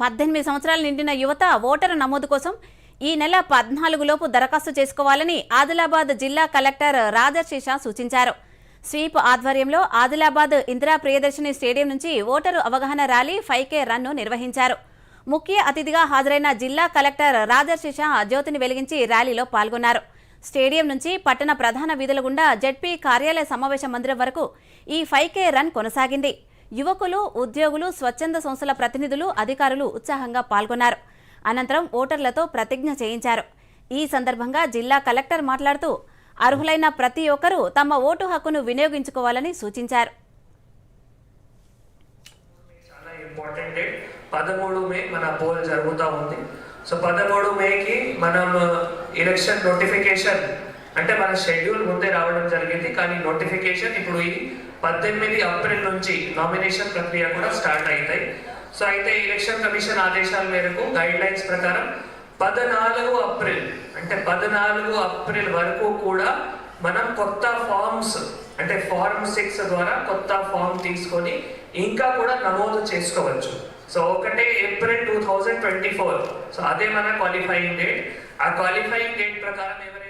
పద్దెనిమిది సంవత్సరాలు నిండిన యువత ఓటరు నమోదు కోసం ఈ నెల పద్నాలుగులోపు దరఖాస్తు చేసుకోవాలని ఆదిలాబాద్ జిల్లా కలెక్టర్ రాజర్షిషా సూచించారు. స్వీప్ ఆధ్వర్యంలో ఆదిలాబాద్ ఇందిరా ప్రియదర్శిని స్టేడియం నుంచి ఓటరు అవగాహన ర్యాలీ ఫైవ్ కే రన్ను నిర్వహించారు. ముఖ్య అతిథిగా హాజరైన జిల్లా కలెక్టర్ రాజర్షిషా జ్యోతిని వెలిగించి ర్యాలీలో పాల్గొన్నారు. స్టేడియం నుంచి పట్టణ ప్రధాన వీధుల గుండా జడ్పీ కార్యాలయ సమావేశ మందిరం వరకు ఈ ఫైవ్ కే రన్ కొనసాగింది. యువకులు ఉద్యోగులు స్వచ్ఛంద సంస్థల ప్రతినిధులు అధికారులు ఉత్సాహంగా పాల్గొన్నారు. అనంతరం ఓటర్లతో ప్రతిజ్ఞ చేయించారు. ఈ సందర్భంగా జిల్లా కలెక్టర్ మాట్లాడుతూ అర్హులైన ప్రతి ఒక్కరూ తమ ఓటు హక్కును వినియోగించుకోవాలని సూచించారు. పదమూడు మే మన పోల్ జరుగుతూ ఉంది. సో పదమూడు మేకి మనం uh, ఎలక్షన్ నోటిఫికేషన్ అంటే మన షెడ్యూల్ ముందే రావడం జరిగింది కానీ నోటిఫికేషన్ ఇప్పుడు ఈ పద్దెనిమిది ఏప్రిల్ నుంచి నామినేషన్ ప్రక్రియ కూడా స్టార్ట్ అవుతాయి సో అయితే ఎలక్షన్ కమిషన్ ఆదేశాల మేరకు గైడ్ లైన్స్ ప్రకారం పద్నాలుగు ఏప్రిల్ అంటే పద్నాలుగు ఏప్రిల్ వరకు కూడా మనం కొత్త ఫార్మ్స్ అంటే ఫార్మ్ సిక్స్ ద్వారా కొత్త ఫామ్ తీసుకొని ఇంకా కూడా నమోదు చేసుకోవచ్చు. సో ఒకటే April two thousand twenty four so అదే మన క్వాలిఫైయింగ్ డేట్ ఆ క్వాలిఫైయింగ్ డేట్ ప్రకారం ఎవరైనా